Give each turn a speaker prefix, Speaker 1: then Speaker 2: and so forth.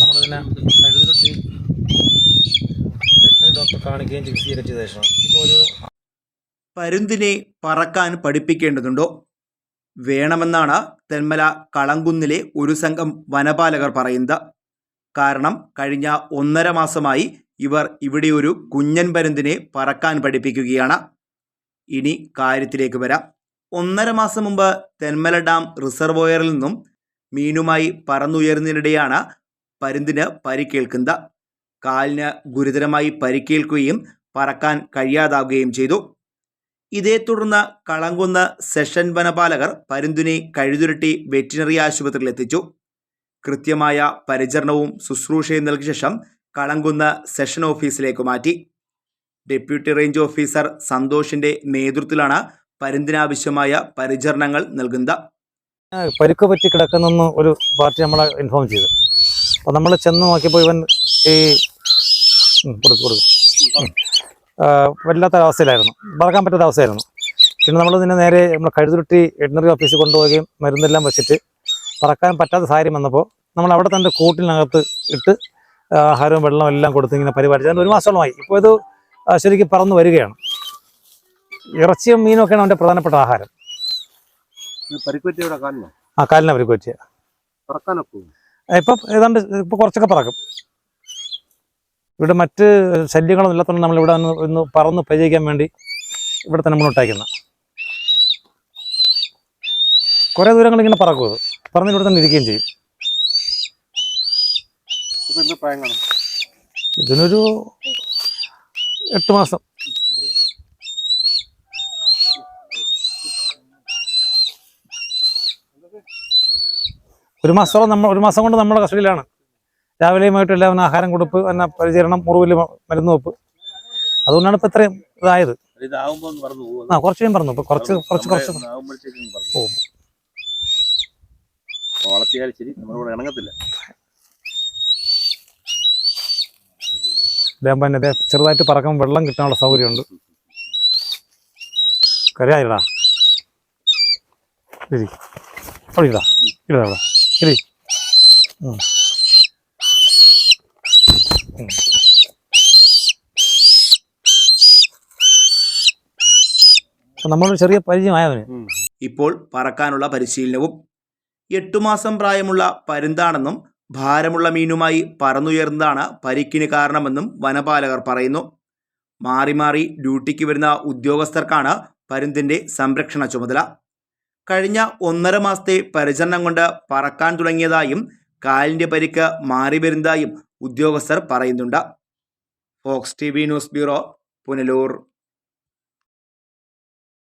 Speaker 1: നമ്മളിതിനെ കഴുതിലൊട്ടി veterinary doctor കാണിക്കുകയും ചികിത്സിക്കുകയും ചെയ്ത ശേഷം ഇപ്പോൾ ഒരു
Speaker 2: പരുന്തിനെ പറക്കാൻ പഠിപ്പിക്കേണ്ടതുണ്ടോ? വേണമെന്നാണ് തെന്മല കളങ്കുന്നിലെ ഒരു സംഘം വനപാലകർ പറയുന്നത്. കാരണം കഴിഞ്ഞ ഒന്നര മാസമായി ഇവർ ഇവിടെ ഒരു കുഞ്ഞൻ പരുന്തിനെ പറക്കാൻ പഠിപ്പിക്കുകയാണ്. ഇനി കാര്യത്തിലേക്ക് വരാം. ഒന്നര മാസം മുമ്പ് തെന്മല ഡാം റിസർവോയറിൽ നിന്നും മീനുമായി പറന്നുയർന്നതിനിടെയാണ് പരുന്തിന് പരിക്കേൽക്കുന്നത്. കാലിന് ഗുരുതരമായി പരിക്കേൽക്കുകയും പറക്കാൻ കഴിയാതാവുകയും ചെയ്തു. ഇതേ തുടർന്ന് കളങ്കുന്ന് സെഷൻ വനപാലകർ പരുന്തിനെ കഴുതുരട്ടി വെറ്റിനറി ആശുപത്രിയിൽ എത്തിച്ചു. കൃത്യമായ പരിചരണവും ശുശ്രൂഷയും നൽകിയ ശേഷം കളങ്കുന്ന് സെഷൻ ഓഫീസിലേക്ക് മാറ്റി. ഡെപ്യൂട്ടി റേഞ്ച് ഓഫീസർ സന്തോഷിന്റെ നേതൃത്വത്തിലാണ് പരുന്തിനാവശ്യമായ പരിചരണങ്ങൾ നൽകുന്ന
Speaker 1: പരുക്ക് പറ്റി കിടക്കുന്നെന്ന് ഒരു പാർട്ടി നമ്മളെ ഇൻഫോം ചെയ്തു. അപ്പം നമ്മൾ ചെന്ന് നോക്കിയപ്പോൾ ഇവൻ ഈ കൊടുക്കും കൊടുക്കും. വല്ലാത്ത അവസ്ഥയിലായിരുന്നു. പറക്കാൻ പറ്റാത്ത അവസ്ഥയായിരുന്നു. പിന്നെ നമ്മൾ ഇതിനെ നേരെ നമ്മൾ കഴുതുരുട്ടി വെറ്റിനറി ഓഫീസിൽ കൊണ്ടുപോവുകയും മരുന്നെല്ലാം വെച്ചിട്ട് പറക്കാൻ പറ്റാത്ത സാഹചര്യം വന്നപ്പോൾ നമ്മൾ അവിടെ തന്നെ കൂട്ടിനകത്ത് ഇട്ട് ആഹാരവും വെള്ളവും എല്ലാം കൊടുത്ത് ഇങ്ങനെ പരിപാലിച്ചു. ഒരു മാസമായി ഇപ്പോൾ ഇത് ശരിക്കും പറന്നു വരികയാണ്. ഇറച്ചിയും മീനും ഒക്കെയാണ് അവന്റെ പ്രധാനപ്പെട്ട ആഹാരം. ആ കാലിനെ പരിക്ക് പറ്റിയ
Speaker 3: പറക്കാനൊക്കെ
Speaker 1: ഇപ്പം ഏതാണ്ട് ഇപ്പം കുറച്ചൊക്കെ പറക്കും. ഇവിടെ മറ്റ് ശല്യങ്ങളൊന്നും ഇല്ലാത്തതുകൊണ്ട് നമ്മൾ ഇവിടെ ഒന്ന് പറന്ന് പരിചയിക്കാൻ വേണ്ടി ഇവിടെ തന്നെ മുന്നോട്ടയക്കുന്ന കുറേ ദൂരങ്ങൾ ഇങ്ങനെ പറക്കും ഇത് പറന്ന് ഇവിടെ തന്നെ ഇരിക്കുകയും ചെയ്യും. ഇതിനൊരു എട്ട് മാസം. ഒരു മാസത്തോളം നമ്മൾ ഒരു മാസം കൊണ്ട് നമ്മുടെ കസ്റ്റഡിയിലാണ്. രാവിലെയുമായിട്ട് എല്ലാവരും ആഹാരം കൊടുപ്പ് എന്ന പരിചരണം മുറിവിൽ മരുന്ന് വെപ്പ്. അതുകൊണ്ടാണ് ഇപ്പം ഇത്രയും ഇതായത്. ആ കുറച്ച് ഞാൻ പറഞ്ഞു ഇപ്പം കുറച്ച് കുറച്ച് കുറച്ച് പോകും
Speaker 3: വളർത്തിയാൽ ശരി ഇണങ്ങത്തില്ല.
Speaker 1: ദേ ചെറുതായിട്ട് പറക്കുമ്പോൾ വെള്ളം കിട്ടാനുള്ള സൗകര്യമുണ്ട്. കരയായിടാ ശരി. അവിടെ. ഇടാ ഇടാ അവിടെ. അപ്പൊ നമ്മളൊരു ചെറിയ പരിചയമായവന്.
Speaker 2: ഇപ്പോൾ പറക്കാനുള്ള പരിശീലനവും എട്ടു മാസം പ്രായമുള്ള പരുന്താണെന്നും ഭാരമുള്ള മീനുമായി പറന്നുയർന്നതാണ് പരിക്കിന് കാരണമെന്നും വനപാലകർ പറയുന്നു. മാറി മാറി ഡ്യൂട്ടിക്ക് വരുന്ന ഉദ്യോഗസ്ഥർക്കാണ് പരുന്തിന്റെ സംരക്ഷണ ചുമതല. കഴിഞ്ഞ ഒന്നര മാസത്തെ പരിചരണം കൊണ്ട് പറക്കാൻ തുടങ്ങിയതായും കാലിന്റെ പരിക്ക് മാറി വരുന്നതായും ഉദ്യോഗസ്ഥർ പറയുന്നുണ്ട്. Fox T news bureau Punalur.